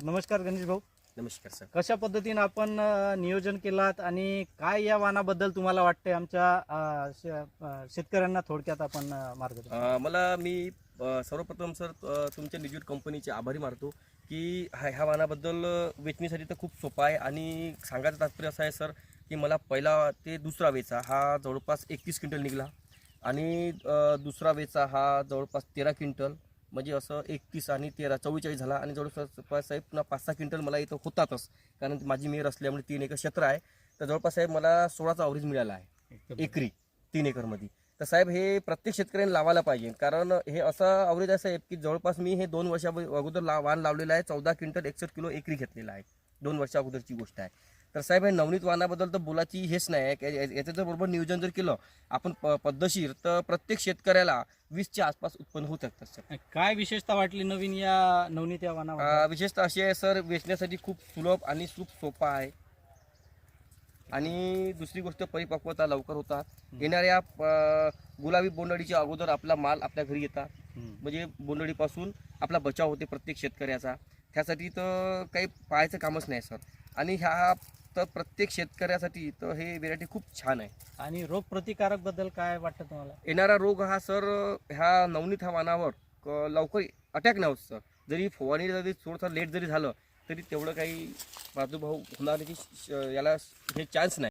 तर नमस्कार गणेश भाऊ. नमस्कार सर. कशा पद्धतीनं आपण नियोजन केलात आणि काय या वाहनाबद्दल तुम्हाला वाटतंय आमच्या शेतकऱ्यांना थोडक्यात आपण अं, मला मी सर्वप्रथम सर तुमच्या निजूट कंपनीचे आभारी मानतो की ह्या अं, वेचणीसाठी तर खूप सोपा आहे आणि सांगायचं तात्पर्य असं आहे सर की मला पहिला ते दुसरा वेचा हा जवळपास एकतीस क्विंटल निघाला आणि दुसरा वेचा हा जवळपास तेरा क्विंटल म्हणजे असं एकतीस आणि तेरा चव्वेचाळीस झाला आणि जवळपास साहेब पुन्हा पाच सहा क्विंटल मला इथं होतातच. कारण माझी मेर असल्यामुळे तीन एकर क्षेत्र आहे. तर जवळपास साहेब मला सोळाचा अवरेज मिळाला आहे. एकरी तीन एकरमध्ये. तर साहेब हे प्रत्येक शेतकऱ्यांनी लावायला पाहिजे. कारण हे असं अवरेज असं आहे की जवळपास मी हे दोन वर्षा अगोदर ला वाण लावलेलं आहे. चौदा क्विंटल एकसष्ट किलो एकरी घेतलेला आहे. दोन वर्षा अगोदरची गोष्ट आहे. तर साहेब हे नवनीत वाहनाबद्दल तर बोलायची हेच नाही. आहे याचं जर बरोबर नियोजन जर केलं आपण प पद्धतशीर तर प्रत्येक शेतकऱ्याला वीसच्या आसपास उत्पन्न होऊ शकतात सर. काय विशेषता वाटली नवीन या नवनीत या वाहनाबद्दल अं, विशेषतः अशी आहे सर वेचण्यासाठी खूप सुलभ आणि खूप सोपा आहे. आणि दुसरी गोष्ट परिपक्वता लवकर होतात. येणाऱ्या अं, गुलाबी बोंडअळीच्या अगोदर आपला माल आपल्या घरी येतात. हम्म. म्हणजे बोंडअळीपासून आपला बचाव होते प्रत्येक शेतकऱ्याचा. त्यासाठी तर काही पाहायचं कामच नाही सर. आणि ह्या तर प्रत्येक शेतकऱ्यासाठी तर हे व्हेरायटी खूप छान आहे. आणि रोग प्रतिकारकबद्दल काय वाटतं तुम्हाला? येणारा रोग हा सर ह्या नवनीत ह्या वाणावर क- लवकर अटॅक नाही होत सर जरी फवारणी जरी थोडंसं लेट जरी झालं तरी तेवढं काही प्रादुर्भाव होण्याची श- याला हे चान्स नाही.